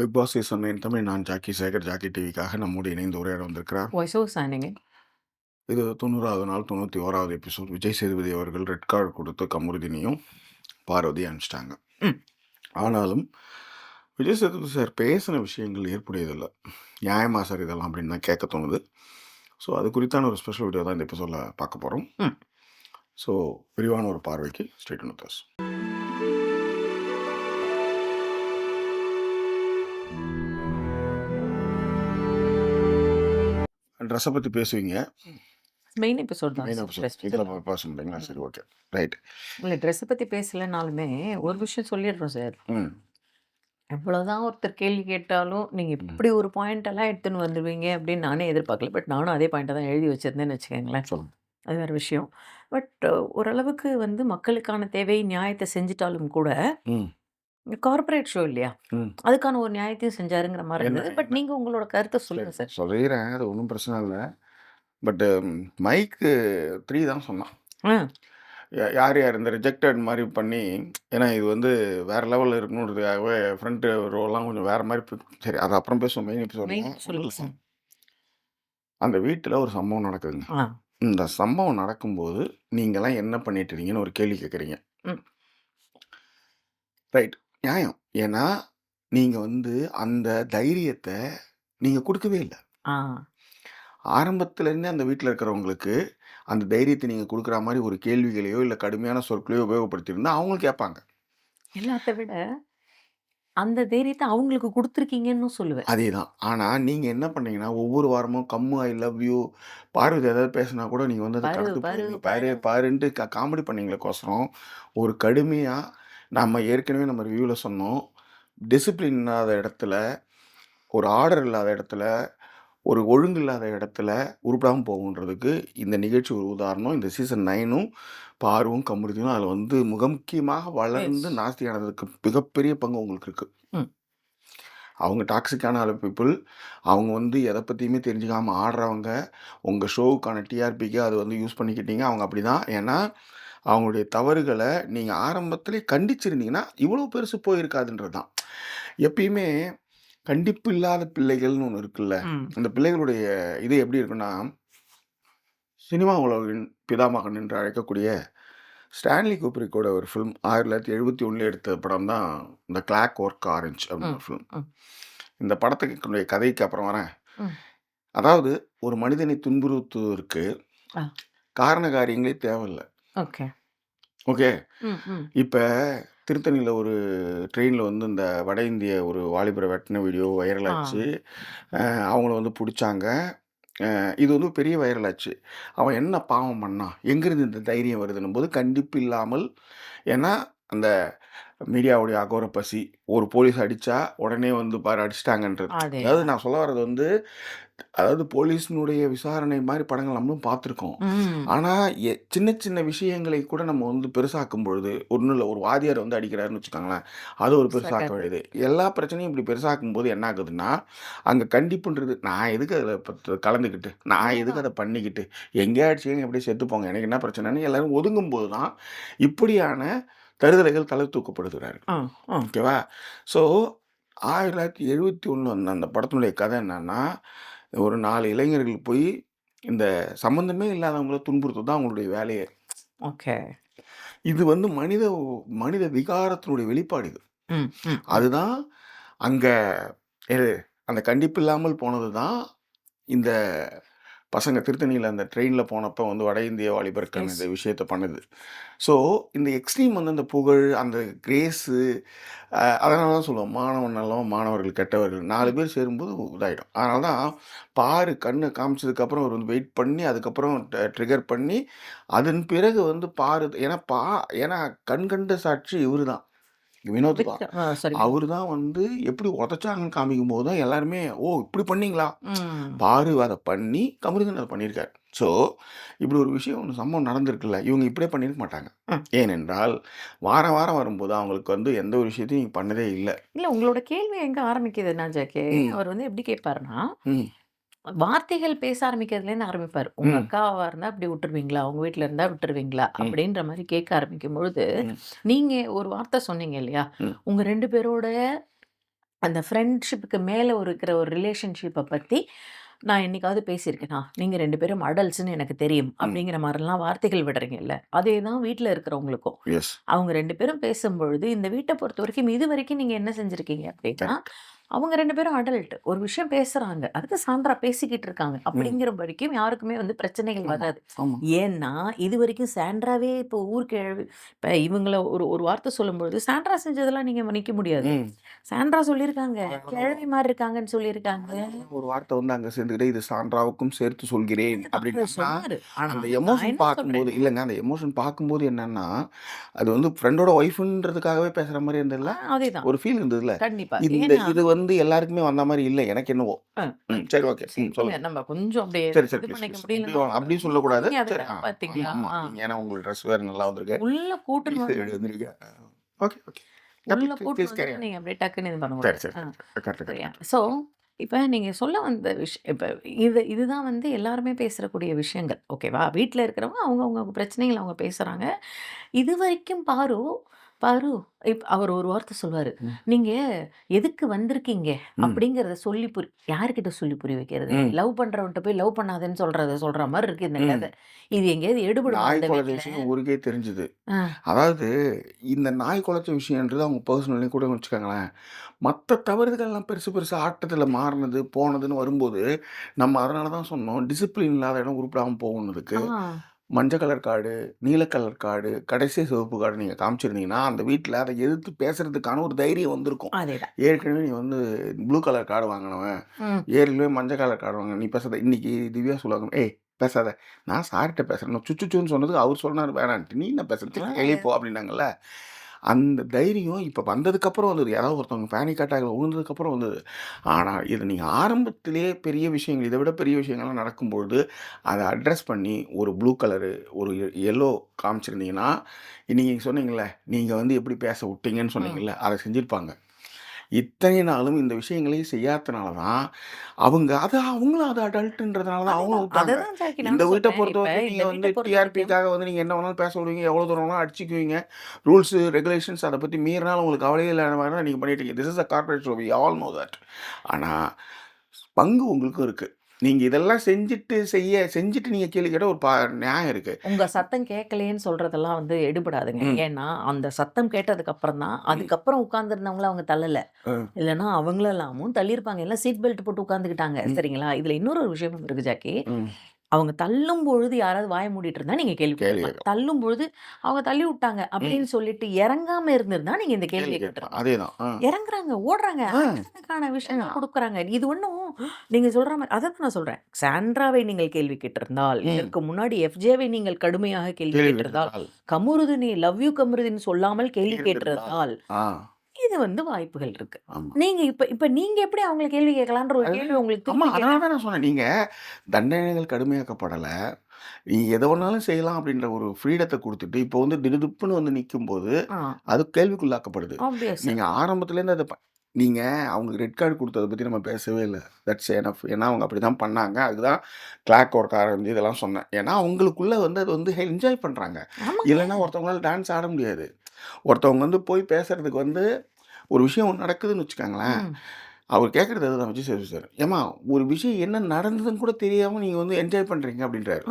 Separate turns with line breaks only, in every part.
Bigg Boss season nine Tamil நான் Jackie Sekar Jackie டிவிக்காக நம்மோடு இணைந்து உரையாட வந்திருக்கிறார்
வாய்ஸ் ஓவர் சானிங்க
இது தொண்ணூறாவது நாள் தொண்ணூற்றி ஓராவது எபிசோட் விஜய் சேதுபதி அவர்கள் ரெட் கார்டு கொடுத்து கமருதினியும் பார்வதி அனுப்பிச்சிட்டாங்க. ஆனாலும் விஜய் சேதுபதி சார் பேசின விஷயங்கள் ஏற்புடையதில்லை. நியாயமா சார் இதெல்லாம் அப்படின்னு தான் கேட்க தோணுது. ஸோ அது குறித்தான ஒரு ஸ்பெஷல் வீடியோ தான் இந்த எபிசோடில் பார்க்க போகிறோம். ஸோ விரிவான ஒரு பார்வைக்கு ஸ்டேட் நோத்தஸ் ட்ரெஸ்ஸை பற்றி பேசுவீங்க.
மெயின் எபிசோட் தான்
இதில். பேச முடியுங்களா? சரி ஓகே ரைட்
இல்ல ட்ரெஸ்ஸை பற்றி பேசலைனாலுமே ஒரு விஷயம் சொல்லிடுறோம் சார் எவ்வளோதான் ஒருத்தர் கேள்வி கேட்டாலும் நீங்கள் இப்படி ஒரு பாயிண்ட் எல்லாம் எடுத்துன்னு வந்துடுவீங்க அப்படின்னு நானே எதிர்பார்க்கல. பட் நானும் அதே பாயிண்ட்டை தான் எழுதி வச்சிருந்தேன்னு வச்சுக்கோங்களேன். அது வேறு விஷயம். பட் ஓரளவுக்கு வந்து மக்களுக்கான தேவை நியாயத்தை செஞ்சிட்டாலும் கூட
ம்
கார்ப்பரேட் ஷோ இல்லையா? அதுக்கான ஒரு நியாயத்தையும் செஞ்சாருங்கிற மாதிரி இருந்தது. பட் நீங்கள் உங்களோட கருத்தை சொல்லுங்கள் சார்.
சொல்லிடுறேன் அது ஒன்றும் பிரச்சனை இல்லை. பட்டு மைக்கு த்ரீ தான் சொன்னான். யார் யார் இந்த ரிஜெக்டட் மாதிரி பண்ணி ஏன்னா இது வந்து வேற லெவலில் இருக்கணுன்றதுக்காகவே ஃப்ரண்ட் ரோலாம் கொஞ்சம் வேற மாதிரி சரி அது அப்புறம் பேசுவோம். மெயின் எபிசோட் அந்த வீட்டில் ஒரு சம்பவம் நடக்குதுங்க. இந்த சம்பவம் நடக்கும்போது நீங்களாம் என்ன பண்ணிட்டு இருக்கீங்கன்னு ஒரு கேள்வி கேட்குறீங்க. ரைட் நியாயம். ஏன்னா நீங்கள் வந்து அந்த தைரியத்தை நீங்கள் கொடுக்கவே இல்லை.
ஆ.
ஆரம்பத்துலேருந்தே அந்த வீட்டில் இருக்கிறவங்களுக்கு அந்த தைரியத்தை நீங்கள் கொடுக்குற மாதிரி ஒரு கேள்விகளையோ இல்லை கடுமையான சொற்களையோ உபயோகப்படுத்தியிருந்தா அவங்களும் கேட்பாங்க
எல்லாத்த விட அந்த தைரியத்தை அவங்களுக்கு கொடுத்துருக்கீங்கன்னு சொல்லுவேன்.
அதே தான் ஆனால் நீங்கள் என்ன பண்ணீங்கன்னா ஒவ்வொரு வாரமும் கம்மு ஐ லவ் யூ பார்வதி ஏதாவது பேசினா கூட நீங்கள் வந்து அதை
பாரு
கடந்து
பாரு
போய் பாரு
பாரு.
பாருன்ட்டு க காமெடி பண்ணீங்களேக்கோசரம் ஒரு கடுமையாக நம்ம ஏற்கனவே நம்ம ரிவ்யூவில் சொன்னோம். டிசிப்ளின் இல்லாத இடத்துல ஒரு ஆர்டர் இல்லாத இடத்துல ஒரு ஒழுங்கு இல்லாத இடத்துல உருப்படாமல் போகுன்றதுக்கு இந்த நிகழ்ச்சி ஒரு உதாரணம். இந்த சீசன் நைனும் பார்வும் கமுருதியும் அதில் வந்து மிக முக்கியமாக வளர்ந்து நாஸ்தியானதுக்கு மிகப்பெரிய பங்கு உங்களுக்கு இருக்குது அவங்க டாக்ஸிக்கான ஆளு பீப்புள் அவங்க வந்து எதை பற்றியுமே தெரிஞ்சுக்காமல் ஆடுறவங்க உங்கள் ஷோவுக்கான டிஆர்பிக்கு அது வந்து யூஸ் பண்ணிக்கிட்டீங்க. அவங்க அப்படி தான் ஏன்னா அவங்களுடைய தவறுகளை நீங்கள் ஆரம்பத்திலே கண்டிச்சிருந்தீங்கன்னா இவ்வளோ பெருசு போயிருக்காதுன்றது தான் எப்பயுமே கண்டிப்பு இல்லாத பிள்ளைகள்னு ஒன்று இருக்குல்ல அந்த பிள்ளைகளுடைய இது எப்படி இருக்குன்னா சினிமா உலகின் பிதாமகன் என்று அழைக்கக்கூடிய ஸ்டான்லி கூப்ரிக்கோட ஒரு ஃபிலிம் ஆயிரத்தி தொள்ளாயிரத்தி எழுபத்தி ஒன்றில் எடுத்த படம் தான் இந்த கிளாக் ஒர்க் ஆரஞ்ச் ஒரு ஃபிலிம் இந்த படத்துக்கு கதைக்கு அப்புறம் வரேன். அதாவது ஒரு மனிதனை துன்புறுத்துவதற்கு காரண காரியங்களே தேவையில்லை.
ஓகே.
ஓகே.
ம் ம்.
இப்போ திருத்தணியில் ஒரு ட்ரெயினில் வந்து இந்த வட இந்திய ஒரு வாலிபரை வெட்டின வீடியோ வைரல்
ஆ.
ஆச்சு. அவங்கள வந்து பிடிச்சாங்க. இது வந்து பெரிய வைரல் ஆச்சு. அவன் என்ன பாவம் பண்ணான் எங்கேருந்து இந்த தைரியம் வருதுன்னும் போது கண்டிப்பு இல்லாமல் ஏன்னா அந்த மீடியாவுடைய அகோர பசி ஒரு போலீஸ் அடித்தா உடனே வந்து பாரு அடிச்சிட்டாங்கன்றது.
அதே
அதாவது நான் சொல்ல வர்றது வந்து அதாவது போலீஸினுடைய விசாரணை மாதிரி படங்கள் நம்மளும் பார்த்துருக்கோம். ஆனால் சின்ன சின்ன விஷயங்களை கூட நம்ம வந்து பெருசாக்கும் பொழுது ஒன்றும் இல்லை ஒரு வாதியார் வந்து அடிக்கிறாருன்னு வச்சுக்கோங்களேன் அது ஒரு பெருசாக்க வேண்டியது. எல்லா பிரச்சனையும் இப்படி பெருசாக்கும் போது என்ன ஆகுதுன்னா அங்கே கண்டிப்புன்றது நான் எதுக்கு அதில் கலந்துக்கிட்டு நான் எதுக்கு அதை பண்ணிக்கிட்டு எங்கே அடிச்சுங்க எப்படியே செத்து போங்க எனக்கு என்ன பிரச்சனைன்னு எல்லாரும் ஒதுங்கும் போது தான் இப்படியான தருதலைகள் தலை தூக்கப்படுகிறார்கள் ஓகேவா? ஸோ ஆயிரத்தி தொள்ளாயிரத்தி எழுபத்தி ஒன்று அந்த படத்தினுடைய கதை என்னன்னா ஒரு நாலு இளைஞர்கள் போய் இந்த சம்மந்தமே இல்லாதவங்கள துன்புறுத்து தான் அவங்களுடைய வேலையே.
ஓகே.
இது வந்து மனித மனித விகாரத்தினுடைய வெளிப்பாடு இது. அதுதான் அங்கே அந்த கண்டிப்பு இல்லாமல் போனது தான் இந்த பசங்க திருத்தணியில் அந்த ட்ரெயினில் போனப்போ வந்து வட இந்திய வாலிபர்கள் இந்த விஷயத்த பண்ணுது. ஸோ இந்த எக்ஸ்ட்ரீம் வந்து அந்த புகழ் அந்த கிரேஸு அதனால தான் சொல்லுவோம். மாணவன் நல்லவன் மாணவர்கள் கெட்டவர்கள் நாலு பேர் சேரும்போது இதாகிடும் அதனால தான் பாரு கண்ணை காமிச்சதுக்கப்புறம் அவர் வந்து வெயிட் பண்ணி அதுக்கப்புறம் ட்ரிகர் பண்ணி அதன் பிறகு வந்து பாரு ஏன்னா பா ஏன்னா கண் கண்ட சாட்சி இவரு தான் வினோத் தான் அவர் தான் வந்து எப்படி உதச்சாங்கன்னு காமிக்கும் போது தான் எல்லாருமே ஓ இப்படி பண்ணீங்களா? பாரு அதை பண்ணி கமருதன் அதை பண்ணியிருக்காரு. ஸோ இப்படி ஒரு விஷயம் ஒன்று சம்பவம் நடந்திருக்குல்ல இவங்க இப்படியே பண்ணியிருக்க மாட்டாங்க. ஏனென்றால் வாரம் வாரம் வரும்போது அவங்களுக்கு வந்து எந்த ஒரு விஷயத்தையும் நீங்கள் பண்ணதே இல்லை.
இல்லை உங்களோட கேள்வி எங்கே ஆரம்பிக்குதுன்னா ஜாக்கே
ம்.
அவர் வந்து எப்படி கேட்பாருன்னா வார்த்தைகள் பேச ஆரம்பிக்கிறதுலேருந்து ஆரம்பிப்பார் உங்க
ம்
அக்காவா இருந்தா அப்படி விட்டுருவீங்களா உங்க வீட்ல இருந்தா விட்டுருவீங்களா
ம்
அப்படின்ற மாதிரி கேட்க ஆரம்பிக்கும் பொழுது
ம்
நீங்க ஒரு வார்த்தை சொன்னீங்க இல்லையா
ம்
உங்க ரெண்டு பேரோட அந்த ஃப்ரெண்ட்ஷிப்புக்கு மேல ஒரு இருக்கிற ஒரு ரிலேஷன்ஷிப்ப பத்தி நான் என்னைக்காவது பேசியிருக்கேனா? நீங்க 2 பேரும் அடல்ட்ஸ்ன்னு எனக்கு தெரியும்.
ம்.
அப்படிங்கிற மாரிலாம் வார்த்தைகள் விடுறீங்கல்ல. அதே தான் வீட்ல இருக்கிறவங்களுக்கும்.
எஸ்.
அவங்க 2 பேரும் பேசும்பொழுது, இந்த வீட்ட பொறுத்தவரைக்கும் இதுவரைக்கும் நீங்க என்ன செஞ்சிருக்கீங்க அப்படின்னா,
கரெக்ட்.
அவங்க 2 பேரும் அடல்ட். ஒரு விஷயம் பேசுறாங்க. அதுக்கு சாந்திரா பேசிக்கிட்டு இருக்காங்க. அப்படிங்கிற வரைக்கும் யாருக்குமே வந்து பிரச்சனைகள் வராது. ஏன்னா, இதுவரைக்கும் சாண்ட்ராவே இப்போ ஊருக்கு இப்ப இவங்கள ஒரு ஒரு வார்த்தை சொல்லும்பொழுது, சாண்ட்ரா செஞ்சதெல்லாம் நீங்க மன்னிக்க முடியாது. சாண்ட்ரா சொல்லியிருக்காங்க. கிழவி மாரி இருக்காங்கன்னு சொல்லியிருக்காங்க.
ஒரு வார்த்தை வந்து அங்க சேர்ந்துக்கிட்டு, "இது சாண்ட்ராவுக்கும் சேர்த்து சொல்கிறேன்".
ஆனா,
அந்த எமோஷன் பார்க்கும்போது இல்லங்க அந்த எமோஷன் பார்க்கும்போது என்னன்னா, அது வந்து ஃப்ரெண்டோட ஒய்ஃப்ன்றதுக்காகவே பேசுற இருந்ததுல்ல?
அதேதான்.
ஒரு ஃபீல் இருந்ததுல்ல?
கண்டிப்பா.
இந்த இது வந்து எல்லாருக்குமே வந்த மாரி இல்ல. எனக்கு என்னவோ. சரி ஓகே. சொல்லுங்க.
நம்ம கொஞ்சம் அப்படியே
சரி, சரி.
இது
அப்படி சொல்லக்கூடாது. சரி. ஏன்னா உங்க ட்ரெஸ் வேற நல்லா வந்திருக்கு.
உள்ள கூட்டுன்னு
ப்ளீஸ்
வந்து
எழுந்திருங்க. Okay, okay.
உள்ள
ஆன்.
நீங்க அப்படியே டக்குன்னு இது பண்ணக்கூடாது.
சரி. சரி.
ஸோ, இப்ப நீங்க சொல்ல வந்த விஷயம் இப்ப இது இதுதான் வந்து எல்லாருமே பேசக்கூடிய விஷயங்கள். ஓகேவா? வீட்ல இருக்கிறவங்க அவங்கவங்க பிரச்சனைகள அவங்க பேசுறாங்க. இதுவரைக்கும் பாரு, பாரு இப் அவர் ஒரு வார்த்தை சொல்லுவாரு.
ம்.
"நீங்க எதுக்கு வந்திருக்கீங்க?" அப்படிங்கிறத சொல்லி புரி யார்கிட்ட சொல்லி புரிய வைக்கிறது? லவ் பண்றவன்ட்ட போய் லவ் பண்ணாதன்னு சொல்றத சொல்ற மாரி இருக்கு இந்த. கதை. இது எங்கேயாவது எடுபடுமா
நாய்
வீட்ல?
விஷயம் ஊருக்கே தெரிஞ்சுது. அதாவது இந்த நாய் குலைச்ச விஷயம்ன்றது அவங்க பர்சனலி கூட வச்சுக்கோங்களேன். மத்த தவறுதல்லாம் பெருசு பெருசா ஆட்டத்துல மாறுனது, போனதுன்னு வரும்போது, நம்ம அதனால தான் சொன்னோம். டிசிப்ளின் இல்லாத இடம் உருப்படாம போகும்னதுக்கு.
ஆ.
மஞ்ச கலர் கார்டு, நீல கலர் கார்டு, கடைசி சிவப்பு கார்டு நீங்க காமிச்சிருந்தீங்கன்னா, அந்த வீட்ல அத எதிர்த்து பேசுறதுக்கான ஒரு தைரியம் வந்திருக்கும். ஏற்கனவே நீ வந்து ப்ளூ கலர் கார்டு வாங்குனவன். ஏற்கனவே மஞ்ச கலர் கார்டு வாங்குன. நீ பேசாத. இன்னைக்கு திவ்யா சொல்லுவாங்க, "ஏய் பேசாத. நான் சார்ட்ட பேசுறேன்." சுச்சுச்சுன்னு சொன்னதுக்கு அவர் சொன்னாரு வேணான்ட்டு. "நீ என்ன பேசுற?
ஆ.
வெளிய போ" அப்படின்னாங்கல்ல. அந்த தைரியம் இப்ப வந்ததுக்கப்புறம் வந்தது. யாராவது ஒருத்தவங்க பேனிக் அட்டாக்ல விழுந்ததுக்கப்புறம் வந்தது. ஆனா, இத நீங்க ஆரம்பத்திலேயே பெரிய விஷயங்கள் இத விட பெரிய விஷயங்கள்லாம் நடக்கும்பொழுது, அத அட்ரஸ் பண்ணி ஒரு ப்ளூ கலரு, ஒரு எல்லோ காமிச்சிருந்தீங்கன்னா, நீங்க சொன்னீங்கல்ல, நீங்க வந்து எப்படி பேச விட்டீங்கன்னு. சொன்னீங்கல்ல, அத செஞ்சிருப்பாங்க. இத்தனை நாளும் இந்த விஷயங்களையும் செய்யாதனால தான், அவங்க அது அவங்களும் அது அடல்ட்ன்றதுனால தான் அவங்களும். விட்டாங்க. இந்த வீட்ட பொறுத்தவரைக்கும்
இந்த
நீங்க
வீட்ட
வந்து டிஆர்பிக்காக வந்து நீங்க என்ன வேணாலும் பேச விடுவீங்க. எவ்வளோ தூரம் வேணாலும் அடிச்சுக்குவீங்க. ரூல்ஸ், ரெகுலேஷன்ஸ் அத பத்தி மீறினாலும் உங்களுக்கு கவலையே இல்லாத மாரி தான் நீங்க பண்ணிட்டீங்க. This is a corporate show. We all know that. ஆனா, பங்கு உங்களுக்கும் இருக்கு. நீங்க இதெல்லாம் செஞ்சுட்டு செய்ய செஞ்சுட்டு நீங்க கேள்வி கேட்டா ஒரு ப நியாயம் இருக்கு.
உங்க சத்தம் கேட்கலையேன்னு சொல்றதெல்லாம் வந்து எடுபடாதுங்க. ஏன்னா, அந்த சத்தம் கேட்டதுக்கு அப்புறம் தான். அதுக்கப்புறம் உட்கார்ந்திருந்தவங்கள அவங்க தள்ளல. இல்லன்னா அவங்களெல்லாமும் தள்ளியிருப்பாங்க. எல்லாம் சீட் பெல்ட் போட்டு உட்கார்ந்துக்கிட்டாங்க.
ம்.
சரிங்களா? இதுல இன்னொரு ஒரு விஷயமும் இருக்கு ஜாக்கி. அவங்க தள்ளும் பொழுது யாராவது வாய மூடிட்டு இருந்தா நீங்க கேள்வி
கேள்வி
கேட்கலாம்.
கேட்கலாம்.
தள்ளும் பொழுது அவங்க தள்ளி விட்டாங்க. அப்படின்னு சொல்லிட்டு இறங்காம இருந்திருந்தா நீங்க இந்த
கேள்வி கேட்கலாம்.
கேட்டிருக்கணும்.
அதேதான். ஆ.
இறங்குறாங்க, ஓடுறாங்க.
ஆ.
விஷயங்கள்
ஆ.
குடுக்குறாங்க. இது ஒண்ணும் நீங்க சொல்ற மாரி அததான் நான் சொல்றேன். சாண்ட்ராவை நீங்கள் கேள்வி கேட்டிருந்தால்,
ம்.
இதற்கு முன்னாடி எஃப்ஜேவை நீங்கள் கடுமையாக கேள்வி
கேள்வி
கேட்டிருந்தால்,
கேட்டிருந்தால்.
கமருதினி லவ் யூ கமருதின்னு சொல்லாமல் கேள்வி. கேட்டிருந்தால்,
ஆ.
இது வந்து வாய்ப்புகள் இருக்கு. நீங்க இப்ப இப்ப நீங்க எப்படி அவங்கள கேள்வி கேட்கலான்ற ஒரு கேள்வி உங்களுக்கு
ஆமா. அதனால தான் நான் சொன்னேன். நீங்க தண்டனைகள் கடுமையாக்கப்படல. நீங்க எத வேணாலும் செய்யலாம் அப்படின்ற ஒரு ஃப்ரீடத்த குடுத்துட்டு, இப்போ வந்து திடுதிப்புன்னு வந்து நிக்கும்போது,
ஆ.
அது கேள்விக்குள்ளாக்கப்படுது. நீங்க ஆரம்பத்துலேருந்து அத நீங்க அவங்களுக்கு ரெட் கார்டு குடுத்தத பத்தி நம்ம பேசவே இல்ல. That's enough. ஏன்னா அவங்க அப்படிதான் பண்ணாங்க. அதுதான் கிளாக் ஒர்க் ஆரம்பிச்சு இதெல்லாம் சொன்னேன். ஏன்னா அவங்களுக்குள்ள வந்து அது வந்து என்ஜாய் பண்றாங்க.
ஆமாங்க.
இல்லன்னா ஒருத்தவங்களால டான்ஸ் ஆட முடியாது. ஒருத்தவங்க வந்து போய் பேசுறதுக்கு வந்து ஒரு விஷயம் நடக்குதுன்னு வச்சுக்கோங்களேன். அவர் கேட்கறது அதுதான் விஜய் சேதுபதி சார். ஏம்மா ஒரு விஷயம் என்ன நடந்ததுன்னு கூட தெரியாம நீங்க வந்து என்ஜாய் பண்றீங்க அப்படின்றாரு.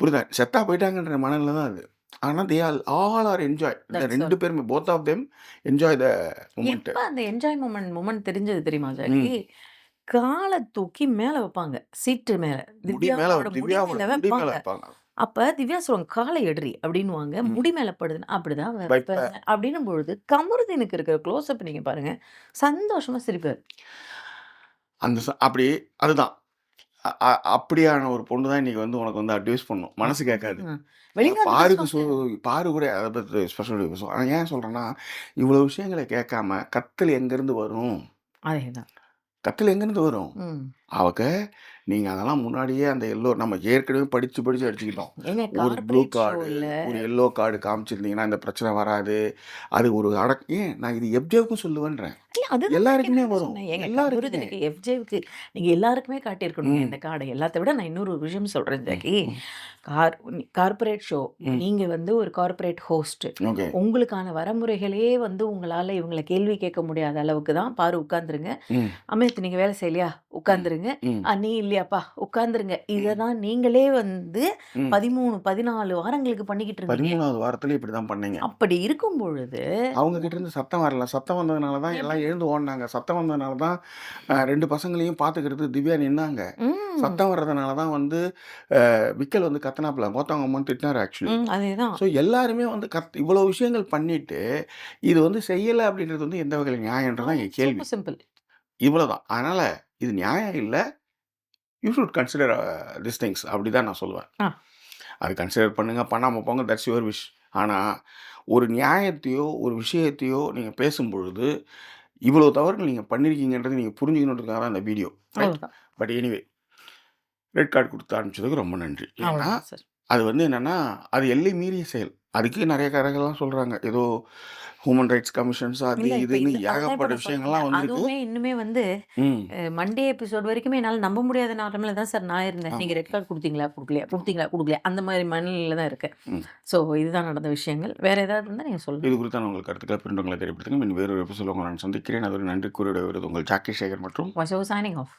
புரியுதா? செத்தா போயிட்டாங்கன்ற மனநிலை தான் அது. ஆனா they all all are enjoy. இந்த
தட்ஸ்
2
ஆல்.
பேருமே both of them enjoy the moment.
அந்த என்ஜாய் மொமெண்ட் மொமெண்ட் தெரிஞ்சது தெரியுமா. ஜாக்கி? கால தூக்கி மேல வைப்பாங்க. சீட்டு மேல.
முடி மேல
வைப்பாங்க. அப்ப திவ்யா சொல்லுவாங்க, "கால எடுறி" அப்படின்னுவாங்க.
ம்.
முடி மேல படுதுன்னா, "அப்படிதான்
வைப்ப.
வைப்பேன்" அப்படின்னும் பொழுது, கமருதீனுக்கு இருக்கிற க்ளோஸ் அப் நீங்க பாருங்க. சந்தோஷமா சிரிப்பாரு.
அந்த ச அப்படி அதுதான். அ அ அப்படியான ஒரு பொண்ணு தான் இன்னைக்கு வந்து உனக்கு வந்து அட்வைஸ் பண்ணும். மனசு கேட்காது.
வெளிநாட்டு
பாருக்கு சு. பாரு கூட அத பத்தி ஸ்பெஷல் பேசும். ஆனா ஏன் சொல்றேன்னா, இவ்வளவு விஷயங்கள கேட்காம கத்தல் எங்கேருந்து வரும்?
அதேதான்.
கத்தல் எங்கேருந்து வரும்?
ம்.
அவங்க நீங்க அதெல்லாம் முன்னாடியே அந்த எல்லோ நம்ம ஏற்கனவே படிச்சு, படிச்சு அடிச்சுக்கிட்டோம். ஒரு ப்ளூ கார்டு, ஒரு எல்லோ கார்டு காமிச்சிருந்தீங்கன்னா, இந்த பிரச்சனை வராது. அது ஒரு அடக் ஏன் நான் இது எஃப்ஜேவுக்கும் சொல்லுவேன்றேன். எல்லாருக்குமே வரும். எல்லாருக்குமே.
எஃப்ஜேவுக்கு நீங்க எல்லாருக்குமே காட்டியிருக்கணுங்க
ம்.
இந்த கார்ட. எல்லாத்த விட நான் இன்னொரு விஷயம் சொல்றேன் ஜாக்கி. Car corporate show. நீங்க வந்து ஒரு கார்ப்பரேட் ஹோஸ்ட். உங்களுக்கான வரமுறைகளே வந்து உங்களால இவங்கள கேள்வி கேட்க முடியாத அளவுக்கு தான் பாரு உட்கார்ந்துருங்க.
ம்.
அமித் நீங்க வேலை செய்யலையா? உட்கார்ந்துருங்க. அ நீ இல்லையாப்பா? உட்கார்ந்துருங்க. இத
ம்.
தான் நீங்களே வந்து. 13, 14 வாரங்களுக்கு பண்ணிக்கிட்டு இருந்தீங்க.
13வது வாரத்தில இப்படிதான் பண்ணீங்க.
அப்படி இருக்கும் பொழுது
அவங்க கிட்ட இருந்து சத்தம் வரல. சத்தம் வந்ததுனால தான் எல்லாம் எழுந்து ஓடுனாங்க. சத்தம் வந்ததுனால தான் 2 பசங்களையும் பார்த்துக்கிறதுக்கு திவ்யா நின்னாங்க. சத்தம் வர்றதுனால தான் வந்து விக்கல் வந்து கத்துனாப்புல. மொத்தவங்க அம்மான்னு திட்டினாரு ஆக்சுவலி.
அதேதான்.
ஸோ எல்லாருமே வந்து கத் இவ்வளோ விஷயங்கள் பண்ணிட்டு, இது வந்து செய்யல அப்படின்றது வந்து எந்த வகையில நியாயம்ன்றது தான் என் கேள்வி.
சிம்பிள்.
இவ்வளோதான். அதனால இது நியாயம் இல்ல. You should consider this things அப்படிதான் நான் சொல்லுவேன். அது கன்சிடர் பண்ணுங்க, பண்ணாம போங்க தட்ஸ் யுவர் விஷ். ஆனா, ஒரு நியாயத்தையோ, ஒரு விஷயத்தையோ நீங்க பேசும்பொழுது, இவ்வளோ தவறுகள் நீங்க பண்ணியிருக்கீங்கன்றத நீங்க புரிஞ்சுக்கணுன்றதுக்காக தான் இந்த video. But anyway red card குடுத்து அனுப்பிச்சதுக்கு ரொம்ப நன்றி. ஏன்னா. அது வந்து என்னன்னா, அது எல்லை மீறிய செயல். அதுக்கு நெறைய கதைகள்லாம் சொல்றாங்க. ஏதோ ஹியூமன் ரைட்ஸ் கமிஷன்ஸ் அது
இல்ல இப்ப
இதுன்னு
இப்ப
ஏகப்பட்ட
நான்.
விஷயங்கள்லாம் வந்திருக்கு.
அதுவுமே இன்னுமே வந்து
ம்.
மண்டே எபிசோட் வரைக்குமே என்னால நம்ப முடியாத நிலைமையில தான் சார் நான் இருந்தேன்.
ஆமா.
நீங்க ரெட் கார்ட் குடுத்தீங்களா? குடுக்கலையா? குடுத்தீங்களா? குடுக்கலையா? அந்த மாரி மனநிலையில தான் இருக்கேன்.
ம்.
ஸோ இதுதான் நடந்த விஷயங்கள். வேற ஏதாவது இருந்தா நீங்க சொல்லுங்க.
இது குறித்தான உங்கள் கருத்துக்களை பின்னங்களை தெரியப்படுத்துங்க. மீண்டும் வேறொரு எபிசோட்ல உங்களை நான் சந்திக்கிறேன். அதுவரை நன்றி கூறிவிட வருவது உங்கள் ஜாக்கி சேகர் மற்றும்
வாஸ் சைனிங் ஆஃப்.